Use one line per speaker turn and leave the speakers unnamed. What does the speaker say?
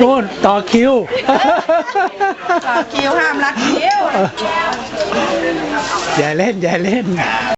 นู่นต่อคิว
ต่อคิวห้ามรักคิว
อย่าเล่น อย่าเล่น